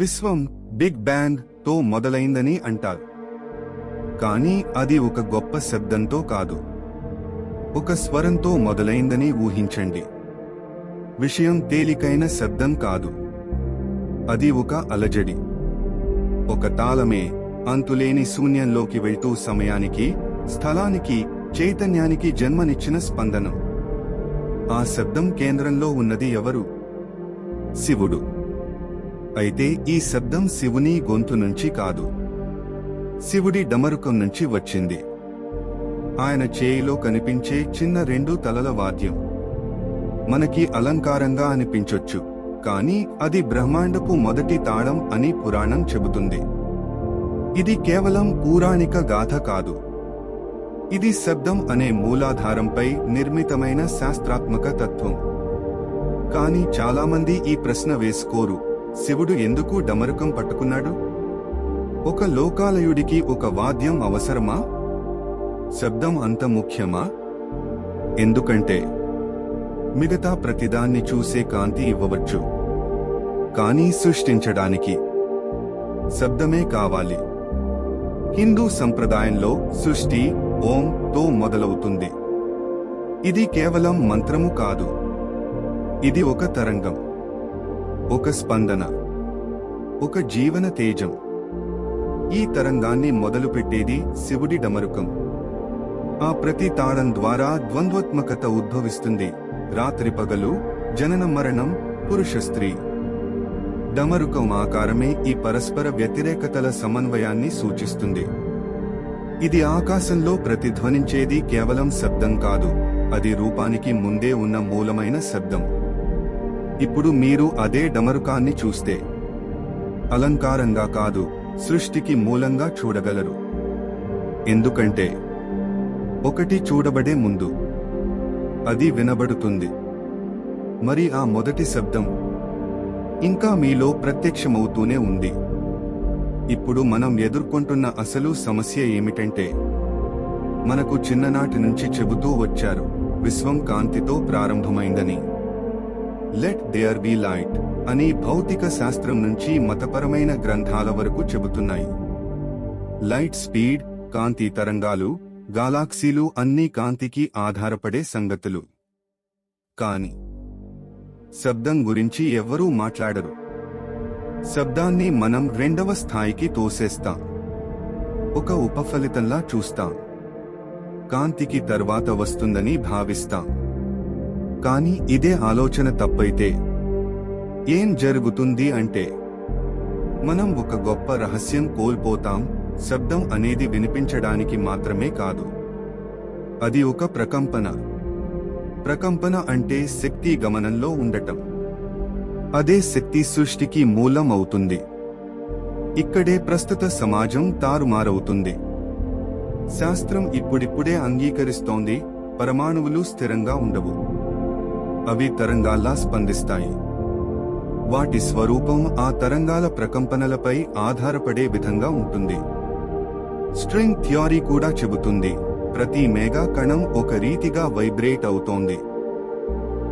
విశ్వం big బ్యాంగ్తో మొదలైందని అంటారు. కానీ అది ఒక గొప్ప శబ్దంతో కాదు. ఒక స్వరంతో మొదలైందని ఊహించండి. విషయం తేలికైన శబ్దం కాదు. అది ఒక అలజడి. ఒక తాళమే అంతులేని శూన్యంలోకి వెళ్తూ సమయానికి స్థలానికి చైతన్యానికి జన్మనిచ్చిన స్పందనం. ఆ శబ్దం కేంద్రంలో ఉన్నది ఎవరు? శివుడు. అయితే ఈ శబ్దం శివుని గొంతు నుంచి కాదు. శివుడి డమరుకం నుంచి వచ్చింది. ఆయన చేయిలో కనిపించే చిన్న రెండు తలల వాద్యం. మనకి అలంకారంగా అనిపించొచ్చు కానీ అది బ్రహ్మాండపు మొదటి తాళం అని పురాణం చెబుతుంది. ఇది కేవలం పురాణిక గాథ కాదు. ఇది శబ్దం అనే మూలాధారంపై నిర్మితమైన శాస్త్రాత్మక తత్వం. కానీ చాలామంది ఈ ప్రశ్న వేసుకోరు. శివుడు ఎందుకు డమరుకం పట్టుకున్నాడు? ఒక లోకాలయుడికి ఒక వాద్యం అవసరమా? శబ్దం అంత ముఖ్యమా? ఎందుకంటే మిగతా ప్రతిదాన్ని చూసే కాంతి ఇవ్వవచ్చు. కానీ సృష్టించడానికి శబ్దమే కావాలి. హిందూ సంప్రదాయంలో సృష్టి ఓం తో మొదలవుతుంది. ఇది కేవలం మంత్రము కాదు. ఇది ఒక తరంగం. ఒక స్పందన ఒక జీవన తేజం. ఈ తరంగాన్ని మొదలుపెట్టేది శివుడి డమరుకం. ఆ ప్రతి తాళం ద్వారా ద్వంద్వత్మకత ఉద్భవిస్తుంది. రాత్రి పగలు జనన మరణం పురుష స్త్రీ. డమరుకం ఆకారమే ఈ పరస్పర వ్యతిరేకతల సమన్వయాన్ని సూచిస్తుంది. ఇది ఆకాశంలో ప్రతిధ్వనించేది కేవలం శబ్దం కాదు అది రూపానికి ముందే ఉన్న మూలమైన శబ్దం. ఇప్పుడు మీరు అదే డమరుకాన్ని చూస్తే అలంకారంగా కాదు సృష్టికి మూలంగా చూడగలరు. ఎందుకంటే ఒకటి చూడబడే ముందు అది వినబడుతుంది. మరి ఆ మొదటి శబ్దం ఇంకా మీలో ప్రత్యక్షమవుతూనే ఉంది. ఇప్పుడు మనం ఎదుర్కొంటున్న అసలు సమస్య ఏమిటంటే మనకు చిన్ననాటి నుంచి చెబుతూ వచ్చారు విశ్వం కాంతితో ప్రారంభమైందని. లెట్ దేర్ బి లైట్ అని భౌతిక శాస్త్రం నుంచి మతపరమైన గ్రంథాల వరకు చెబుతున్నాయి. లైట్ స్పీడ్ కాంతి తరంగాలు గాలాక్సీలు అన్నీ కాంతికి ఆధారపడే సంగతులు. కాని శబ్దం గురించి ఎవ్వరూ మాట్లాడరు. శబ్దాన్ని మనం రెండవ స్థాయికి తోసేస్తాం. ఒక ఉపఫలితంలా చూస్తాం. కాంతికి తర్వాత వస్తుందని భావిస్తాం. కానీ ఇదే ఆలోచన తప్పైతే ఏం జరుగుతుంది అంటే మనం ఒక గొప్ప రహస్యం కోల్పోతాం శబ్దం అనేది వినిపించడానికి మాత్రమే కాదు. అది ఒక ప్రకంపన. ప్రకంపన అంటే శక్తి గమనంలో ఉండటం. అదే శక్తి సృష్టికి మూలం అవుతుంది. ఇక్కడే ప్రస్తుత సమాజం తారుమారవుతుంది. శాస్త్రం ఇప్పుడిప్పుడే అంగీకరిస్తోంది పరమాణువులు స్థిరంగా ఉండవు. అవి తరంగాల్లా స్పందిస్తాయి. వాటి స్వరూపం ఆ తరంగాల ప్రకంపనలపై ఆధారపడే విధంగా ఉంటుంది. స్ట్రింగ్ థియరీ కూడా చెబుతుంది ప్రతి మేఘా కణం ఒక రీతిగా వైబ్రేట్ అవుతోంది.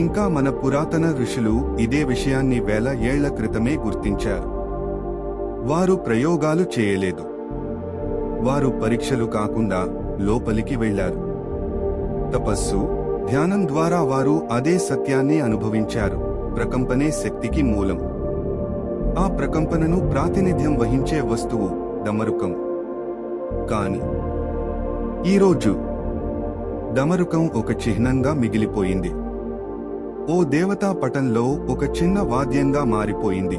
ఇంకా మన పురాతన ఋషులు ఇదే విషయాన్ని వేల ఏళ్ళ క్రితమే గుర్తించారు. వారు ప్రయోగాలు చేయలేదు. వారు పరీక్షలు కాకుండా లోపలికి వెళ్ళారు తపస్సు ధ్యానం ద్వారా వారు అదే సత్యాన్ని అనుభవించారు. ప్రకంపనే శక్తికి మూలం. ఆ ప్రకంపనను ప్రాతినిధ్యం వహించే వస్తువు డమరుకం. కాని ఈరోజు డమరుకం ఒక చిహ్నంగా మిగిలిపోయింది. ఓ దేవతా పటంలో ఒక చిన్న వాద్యంగా మారిపోయింది.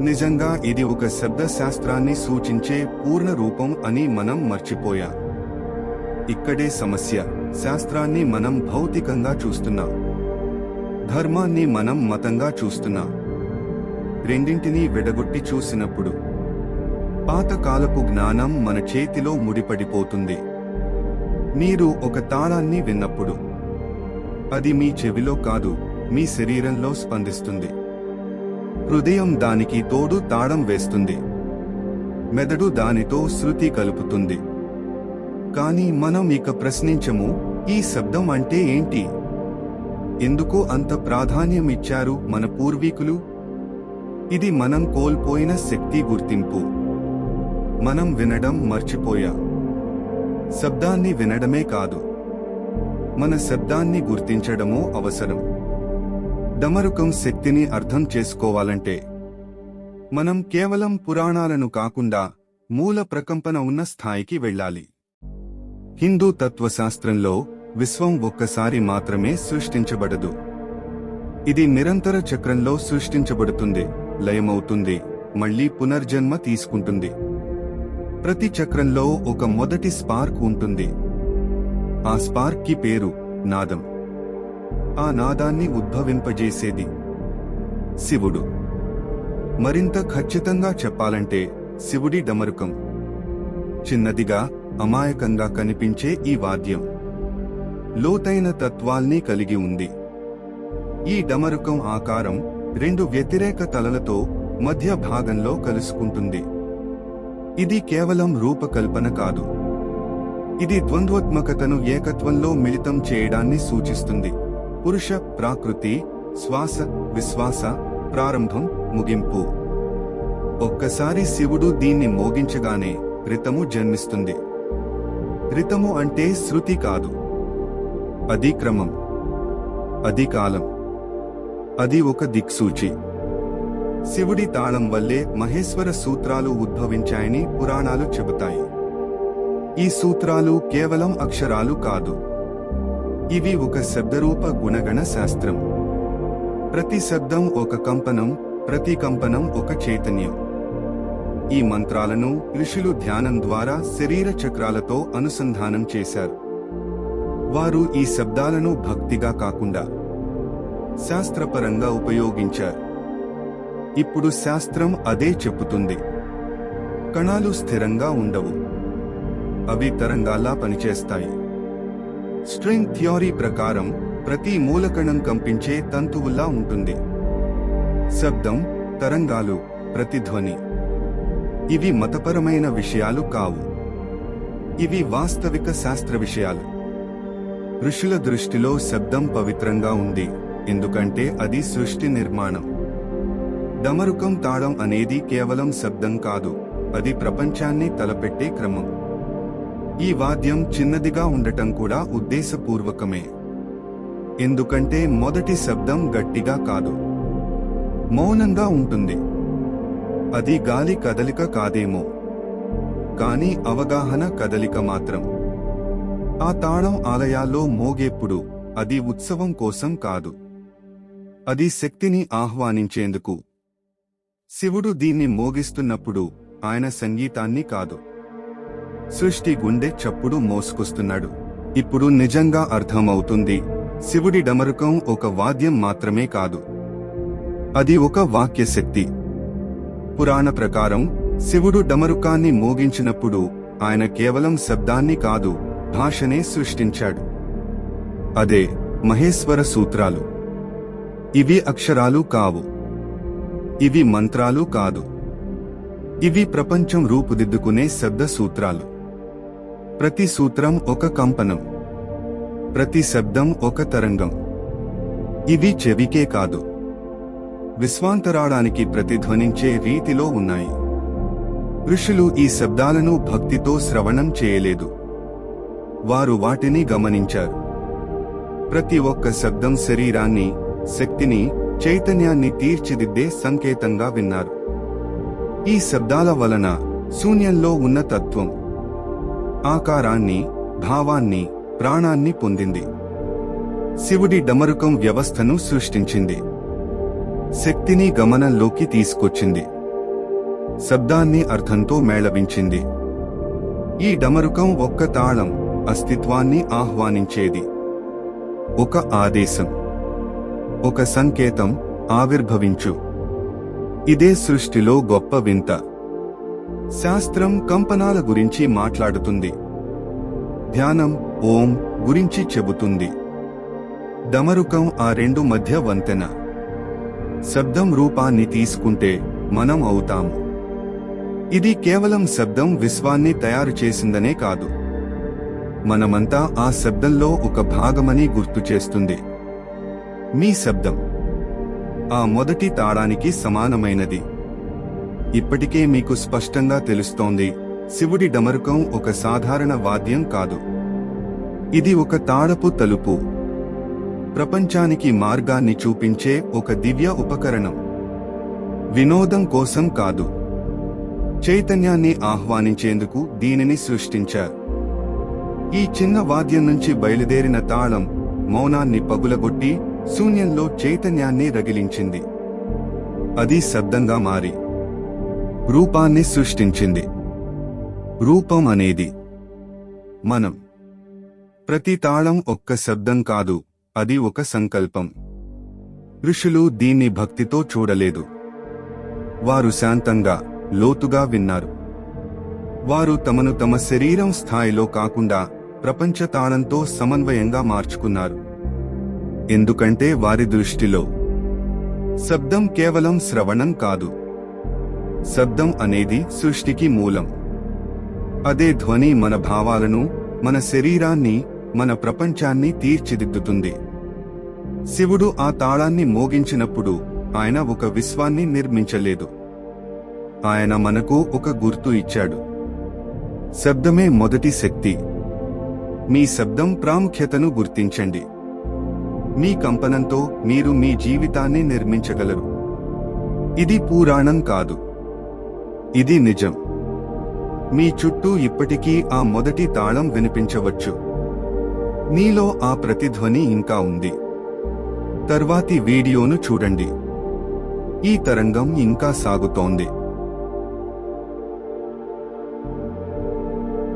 నిజంగా ఇది ఒక శబ్దశాస్త్రాన్ని సూచించే పూర్ణ రూపం అని మనం మర్చిపోయా. ఇక్కడే సమస్య. శాస్త్రాన్ని మనం భౌతికంగా చూస్తున్నాం. ధర్మాన్ని మనం మతంగా చూస్తున్నాం. రెండింటినీ విడగొట్టి చూసినప్పుడు పాతకాలపు జ్ఞానం మన చేతిలో ముడిపడిపోతుంది. మీరు ఒక తాళాన్ని విన్నప్పుడు అది మీ చెవిలో కాదు మీ శరీరంలో స్పందిస్తుంది. హృదయం దానికి తోడు తాళం వేస్తుంది. మెదడు దానితో శృతి కలుపుతుంది. కానీ మనం ఇక ప్రశ్నించము ఈ శబ్దం అంటే ఏంటి? ఎందుకు అంత ప్రాధాన్యం ఇచ్చారు మన పూర్వీకులు? ఇది మనం కోల్పోయిన శక్తి గుర్తింపు. మనం వినడం మర్చిపోయా. శబ్దాన్ని వినడమే కాదు. మన శబ్దాన్ని గుర్తించడమూ అవసరం. డమరుకం శక్తిని అర్థం చేసుకోవాలంటే మనం కేవలం పురాణాలను కాకుండా మూల ప్రకంపన ఉన్న స్థాయికి వెళ్ళాలి. హిందూ తత్వశాస్త్రంలో విశ్వం ఒక్కసారి మాత్రమే సృష్టించబడదు. ఇది నిరంతర చక్రంలో సృష్టించబడుతుంది లయమవుతుంది మళ్ళీ పునర్జన్మ తీసుకుంటుంది. ప్రతి చక్రంలో ఒక మొదటి స్పార్క్ ఉంటుంది. ఆ స్పార్క్కి పేరు నాదం. ఆ నాదాన్ని ఉద్భవింపజేసేది శివుడు. మరింత ఖచ్చితంగా చెప్పాలంటే శివుడి డమరుకం. చిన్నదిగా అమాయకంగా కనిపించే ఈ వాద్యం లోతైన తత్వాల్ని కలిగి ఉంది. ఈ డమరుకం ఆకారం రెండు వ్యతిరేక తలలతో మధ్య భాగంలో కలుసుకుంటుంది. ఇది కేవలం రూపకల్పన కాదు. ఇది ద్వంద్వత్మకతను ఏకత్వంలో మిళితం చేయడాన్ని సూచిస్తుంది. పురుష ప్రాకృతి శ్వాస విశ్వాస ప్రారంభం ముగింపు. ఒక్కసారి శివుడు దీన్ని మోగించగానే రితము జన్మిస్తుంది. రితము అంటే శృతి కాదు. అది క్రమం. అది కాలం. అది ఒక దిక్సూచి. శివుడి తాళం వల్లే మహేశ్వర సూత్రాలు ఉద్భవించాయని పురాణాలు చెబుతాయి. ఈ సూత్రాలు కేవలం అక్షరాలు కాదు. ఇవి ఒక శబ్దరూప గుణగణ శాస్త్రం. ప్రతి శబ్దం ఒక కంపనం ప్రతి కంపనం ఒక చైతన్యం. ఈ మంత్రాలను ఋషులు ధ్యానం ద్వారా శరీర చక్రాలతో అనుసంధానం చేశారు. వారు ఈ శబ్దాలను భక్తిగా కాకుండా శాస్త్రపరంగా ఉపయోగించారు. ఇప్పుడు శాస్త్రం అదే చెప్పుతుంది కణాలు స్థిరంగా ఉండవు. అవి తరంగాల్లా పనిచేస్తాయి. స్ట్రింగ్ థియోరీ ప్రకారం ప్రతి మూలకణం కంపించే తంతువుల్లా ఉంటుంది. శబ్దం తరంగాలు ప్రతిధ్వని ఇవి మతపరమైన విషయాలు కావు. ఇవి వాస్తవిక శాస్త్ర విషయాలు. ఋషుల దృష్టిలో శబ్దం పవిత్రంగా ఉంది ఎందుకంటే అది సృష్టి నిర్మాణం. డమరుకం తాళం అనేది కేవలం శబ్దం కాదు అది ప్రపంచాన్ని తలపెట్టే క్రమం. ఈ వాద్యం చిన్నదిగా ఉండటం కూడా ఉద్దేశపూర్వకమే. ఎందుకంటే మొదటి శబ్దం గట్టిగా కాదు. మౌనంగా ఉంటుంది. అది గాలి కదలిక కాదేమో. కాని అవగాహన కదలిక మాత్రం. ఆ తాళం ఆలయాల్లో మోగేప్పుడు అది ఉత్సవం కోసం కాదు. అది శక్తిని ఆహ్వానించేందుకు. శివుడు దీన్ని మోగిస్తున్నప్పుడు ఆయన సంగీతాన్ని కాదు. సృష్టి గుండె చప్పుడు మోసుకొస్తున్నాడు. ఇప్పుడు నిజంగా అర్థమవుతుంది. శివుడి డమరుకం ఒక వాద్యం మాత్రమే కాదు. అది ఒక వాక్యశక్తి. పురాణ ప్రకారం శివుడు డమరుకాన్ని మోగించినప్పుడు ఆయన కేవలం శబ్దాన్ని కాదు భాషనే సృష్టించాడు. అదే మహేశ్వర సూత్రాలు. ఇవి అక్షరాలు కావు. ఇవి మంత్రాలు కాదు. ఇవి ప్రపంచం రూపుదిద్దుకునే శబ్ద సూత్రాలు. ప్రతి సూత్రం ఒక కంపనం. ప్రతి శబ్దం ఒక తరంగం. ఇవి చెవికే కాదు. విశ్వాంతరాడానికి ప్రతిధ్వనించే రీతిలో ఉన్నాయి. ఋషులు ఈ శబ్దాలను భక్తితో శ్రవణం చేయలేదు. వారు వాటిని గమనించారు. ప్రతి ఒక్క శబ్దం శరీరాన్ని శక్తిని చైతన్యాన్ని తీర్చిదిద్దే సంకేతంగా విన్నారు. ఈ శబ్దాల వలన శూన్యంలో ఉన్న తత్వం ఆకారాన్ని భావాన్ని ప్రాణాన్ని పొందింది. శివుడి డమరుకం వ్యవస్థను సృష్టించింది. శక్తిని గమనంలోకి తీసుకొచ్చింది. శబ్దాన్ని అర్థంతో మేళవించింది. ఈ డమరుకం ఒక్క తాళం అస్తిత్వాన్ని ఆహ్వానించేది. ఒక ఆదేశం. ఒక సంకేతం ఆవిర్భవించు. ఇదే సృష్టిలో గొప్ప వింత. శాస్త్రం కంపనాల గురించి మాట్లాడుతుంది. ధ్యానం ఓం గురించి చెబుతుంది. డమరుకం ఆ రెండు మధ్య వంతెన. శబ్దం రూపాన్ని తీసుకుంటే మనం అవుతాము ఇది కేవలం శబ్దం విశ్వాన్ని తయారు చేసిందనే కాదు. మనమంతా ఆ శబ్దంలో ఒక భాగమని గుర్తు చేస్తుంది. మీ శబ్దం. ఆ మొదటి తాళానికి సమానమైనది. ఇప్పటికే మీకు స్పష్టంగా తెలుస్తోంది శివుడి డమరుకం ఒక సాధారణ వాద్యం కాదు. ఇది ఒక తాళపు తలుపు. ప్రపంచానికి మార్గాన్ని చూపించే ఒక దివ్య ఉపకరణం. వినోదం కోసం కాదు. చైతన్యాన్ని ఆహ్వానించేందుకు దీనిని సృష్టించారు. ఈ చిన్న వాద్యం నుంచి బయలుదేరిన తాళం మౌనాన్ని పగులగొట్టి శూన్యంలో చైతన్యాన్ని రగిలించింది. అది శబ్దంగా మారి రూపాన్ని సృష్టించింది. రూపం అనేది మనం. ప్రతి తాళం ఒక్క శబ్దం కాదు. అది ఒక సంకల్పం. ఋషులు దీన్ని భక్తితో చూడలేదు. వారు శాంతంగా లోతుగా విన్నారు. వారు తమను తమ శరీరం స్థాయిలో కాకుండా ప్రపంచ తాళంతో సమన్వయంగా మార్చుకున్నారు. ఎందుకంటే వారి దృష్టిలో శబ్దం కేవలం శ్రవణం కాదు. శబ్దం అనేది సృష్టికి మూలం. అదే ధ్వని మన భావాలను మన శరీరాన్ని మన ప్రపంచాన్ని తీర్చిదిద్దుతుంది. శివుడు ఆ తాళాన్ని మోగించినప్పుడు ఆయన ఒక విశ్వాన్ని నిర్మించలేదు. ఆయన మనకు ఒక గుర్తు ఇచ్చాడు. శబ్దమే మొదటి శక్తి. మీ శబ్దం ప్రాముఖ్యతను గుర్తించండి. మీ కంపనంతో మీరు మీ జీవితాన్ని నిర్మించగలరు. ఇది పురాణం కాదు. ఇది నిజం. మీ చుట్టూ ఇప్పటికీ ఆ మొదటి తాళం వినిపించవచ్చు. నీలో ఆ ప్రతిధ్వని ఇంకా ఉంది. తర్వాతి వీడియోను చూడండి. ఈ తరంగం ఇంకా సాగుతోంది.